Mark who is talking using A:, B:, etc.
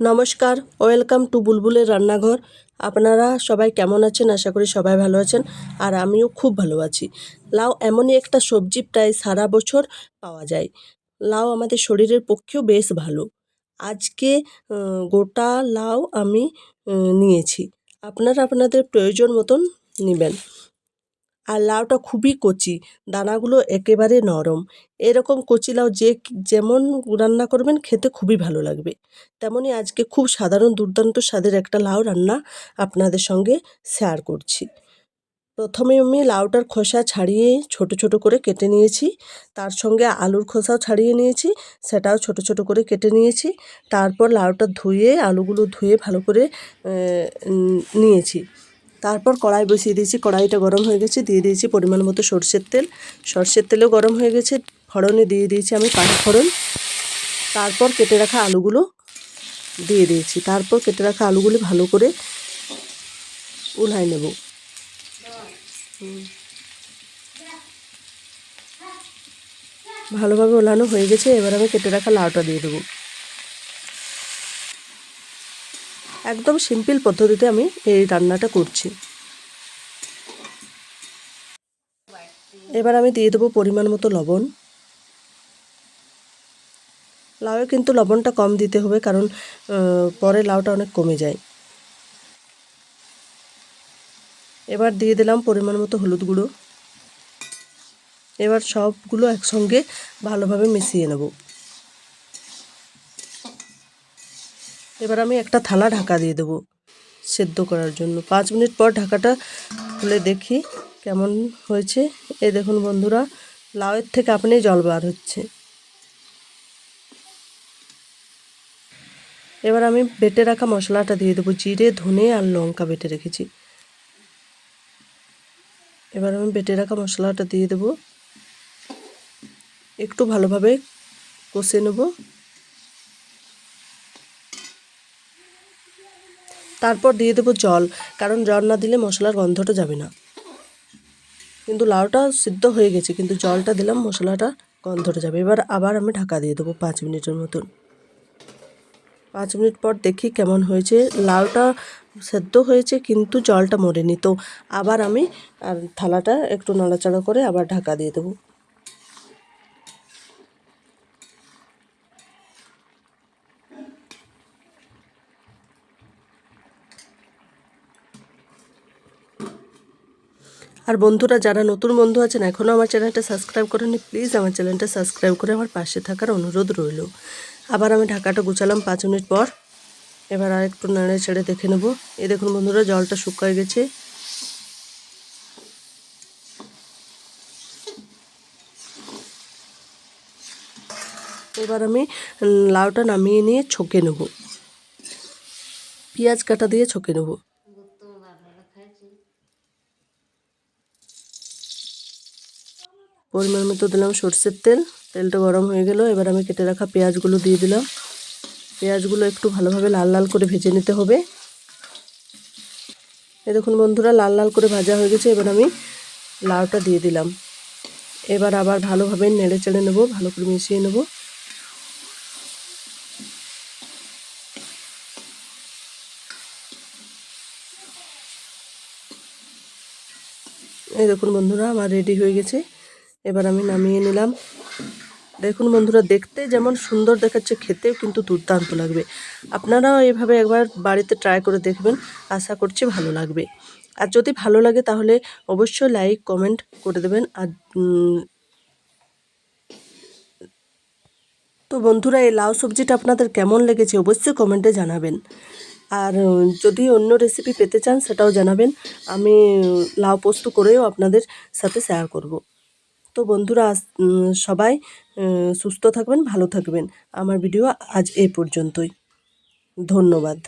A: নমস্কার, welcome to বুলবুলের রান্নাঘর। আপনারা সবাই কেমন আছেন? আশা করি সবাই ভালো আছেন আর আমিও খুব ভালো আছি। লাউ এমনই একটা সবজি প্রায় সারা বছর পাওয়া যায়। লাউ আমাদের শরীরের পক্ষেও বেশ ভালো। আজকে গোটা লাউ আমি নিয়েছি। আপনারা আপনাদের প্রয়োজন মতন নেবেন। আর লাউটা খুবই কচি, দানাগুলো একেবারে নরম। এরকম কচি লাউ যে যেমন রান্না করবেন খেতে খুবই ভালো লাগবে। তেমনই আজকে খুব সাধারণ দুর্দান্ত স্বাদের একটা লাউ রান্না আপনাদের সঙ্গে শেয়ার করছি। প্রথমে আমি লাউটার খোসা ছাড়িয়ে ছোট ছোট করে কেটে নিয়েছি। তার সঙ্গে আলুর খোসাও ছাড়িয়ে নিয়েছি, সেটাও ছোট ছোট করে কেটে নিয়েছি। তারপর লাউটা ধুয়ে, আলুগুলো ধুয়ে ভালো করে নিয়েছি। তারপর কড়াই বসিয়ে দিয়েছি, কড়াইটা গরম হয়ে গেছে, দিয়ে দিয়েছি পরিমাণ মতো সর্ষের তেল। সর্ষের তেলও গরম হয়ে গেছে, ফোড়নে দিয়ে দিয়েছি আমি পাঁচ ফোড়ন। তারপর কেটে রাখা আলুগুলো দিয়ে দিয়েছি। তারপর কেটে রাখা আলুগুলো ভালো করে উল্হাই নেব। ভালোভাবে ওলানো হয়ে গেছে, এবার আমি কেটে রাখা লাউটা দিয়ে দেবো। একদম সিম্পল পদ্ধতিতে আমি এই রান্নাটা করছি। এবার আমি দিয়ে দেবো পরিমাণ মতো লবণ। লাউয়ে কিন্তু লবণটা কম দিতে হবে কারণ পরে লাউটা অনেক কমে যায়। এবার দিয়ে দিলাম পরিমাণ মতো হলুদ গুঁড়ো। এবার সবগুলো একসঙ্গে ভালোভাবে মিশিয়ে নেব। এবার আমি একটা থালা ঢাকা দিয়ে দেবো সেদ্ধ করার জন্য। পাঁচ মিনিট পর ঢাকাটা খুলে দেখি কেমন হয়েছে। এই দেখুন বন্ধুরা, লাউয়ের থেকে আপনি জল বার হচ্ছে। এবার আমি বেটে রাখা মশলাটা দিয়ে দেবো, জিরে, ধনে আর লঙ্কা বেটে রেখেছি। এবার আমি বেটে রাখা মশলাটা দিয়ে দেবো। একটু ভালোভাবে কষে নেব। তারপর দিয়ে দেবো জল, কারণ জল না দিলে মশলার গন্ধটা যাবে না। কিন্তু লাউটা সিদ্ধ হয়ে গেছে, কিন্তু জলটা দিলাম, মশলাটা গন্ধটা যাবে। এবার আবার আমি ঢাকা দিয়ে দেবো পাঁচ মিনিটের মতন। পাঁচ মিনিট পর দেখি কেমন হয়েছে। লাউটা সেদ্ধ হয়েছে, কিন্তু জলটা মরেনি। তো আবার আমি, আর থালাটা একটু নাড়াচাড়া করে আবার ঢাকা দিয়ে দেবো। আর বন্ধুরা, যারা নতুন বন্ধু আছেন, এখনও আমার চ্যানেলটা সাবস্ক্রাইব করেনি প্লিজ আমার চ্যানেলটা সাবস্ক্রাইব করে আমার পাশে থাকার অনুরোধ রইল। আবার আমি ঢাকাটা গুছালাম পাঁচ মিনিট পর। এবার আর একটু নেড়ে ছেড়ে দেখে নেব। এ দেখুন বন্ধুরা, জলটা শুকায় গেছে। এবার আমি লাউটা নামিয়ে নিয়ে ছকে নেব। পেঁয়াজ কাটা দিয়ে ছকে নেব। পরিমাণ মতো দিলাম সর্ষের তেল। তেলটা গরম হয়ে গেল। এবার আমি কেটে রাখা পেঁয়াজগুলো দিয়ে দিলাম। পেঁয়াজগুলো একটু ভালোভাবে লাল লাল করে ভেজে নিতে হবে। এ দেখুন বন্ধুরা, লাল লাল করে ভাজা হয়ে গেছে। এবার আমি লাউটা দিয়ে দিলাম। এবার আবার ভালোভাবে নেড়ে চেড়ে নেব, ভালো করে মিশিয়ে নেব। এই দেখুন বন্ধুরা, আমার রেডি হয়ে গেছে। এবার আমি নামিয়ে নিলাম। দেখুন বন্ধুরা, দেখতে যেমন সুন্দর দেখাচ্ছে, খেতেও কিন্তু দুর্দান্ত লাগবে। আপনারাও এভাবে একবার বাড়িতে ট্রাই করে দেখবেন, আশা করছি ভালো লাগবে। আর যদি ভালো লাগে তাহলে অবশ্যই লাইক কমেন্ট করে দেবেন। আর তো বন্ধুরা, এই লাউ সবজিটা আপনাদের কেমন লেগেছে অবশ্যই কমেন্টে জানাবেন। আর, যদি অন্য রেসিপি পেতে চান সেটাও জানাবেন। আমি, লাউ পোস্ত করেও আপনাদের সাথে শেয়ার করব। তো বন্ধুরা সবাই সুস্থ থাকবেন ভালো থাকবেন। আমার ভিডিও আজ এ পর্যন্তই। ধন্যবাদ।